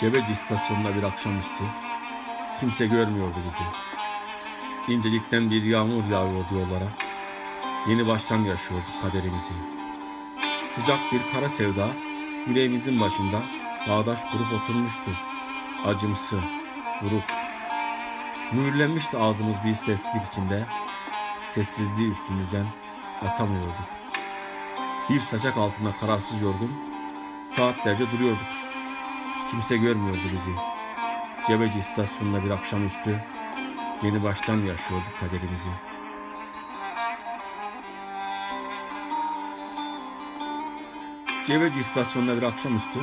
Cebeci istasyonunda bir akşamüstü. Kimse görmüyordu bizi. İncelikten bir yağmur yağıyordu yollara. Yeni baştan yaşıyorduk kaderimizi. Sıcak bir kara sevda yüreğimizin başında bağdaş kurup oturmuştu. Acımsı, buruk. Mühürlenmişti ağzımız bir sessizlik içinde. Sessizliği üstümüzden atamıyorduk. Bir saçak altında kararsız yorgun, saatlerce duruyorduk. Kimse görmüyordu bizi. Cebeci istasyonunda bir akşamüstü yeni baştan yaşıyorduk kaderimizi. Cebeci istasyonunda bir akşamüstü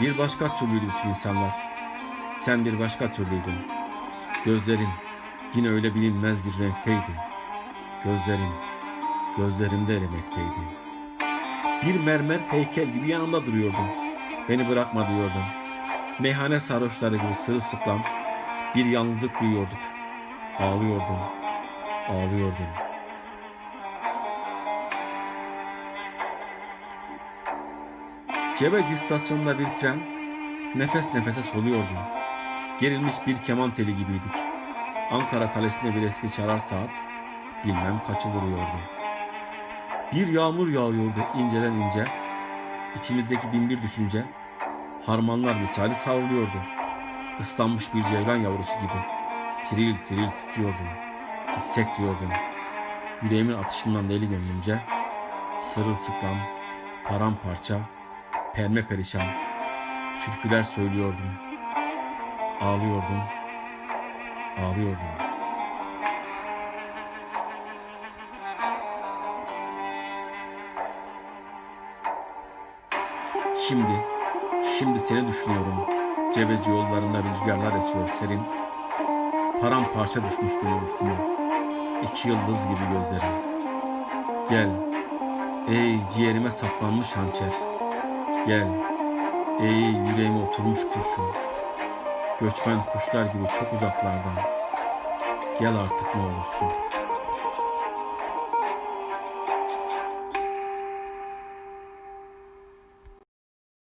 bir başka türlüydü bütün insanlar. Sen bir başka türlüydün. Gözlerin yine öyle bilinmez bir renkteydi. Gözlerin gözlerimde erimekteydi. Bir mermer heykel gibi yanımda duruyordun. Beni bırakma diyordun. Meyhane sarhoşları gibi sırılsıklam bir yalnızlık duyuyorduk. Ağlıyordun. Ağlıyordun. Cebeci istasyonunda bir tren nefes nefese soluyordu. Gerilmiş bir keman teli gibiydik. Ankara Kalesi'nde bir eski çalar saat bilmem kaçı vuruyordu. Bir yağmur yağıyordu inceden ince. İçimizdeki binbir düşünce harmanlar misali savruluyordu. Islanmış bir ceylan yavrusu gibi tiril tiril titriyordum. Gitsek diyordum. Yüreğimin atışından deli gönlümce sırılsıklam, paramparça, perme perişan türküler söylüyordum. Ağlıyordum. Ağlıyordum. Şimdi, şimdi seni düşünüyorum. Cebeci yollarında rüzgarlar esiyor serin. Paramparça düşmüş gönül ufkuma. İki yıldız gibi gözlerin. Gel, ey ciğerime saplanmış hançer. Gel, ey yüreğime oturmuş kurşun. Göçmen kuşlar gibi çok uzaklardan. Gel artık ne olursun.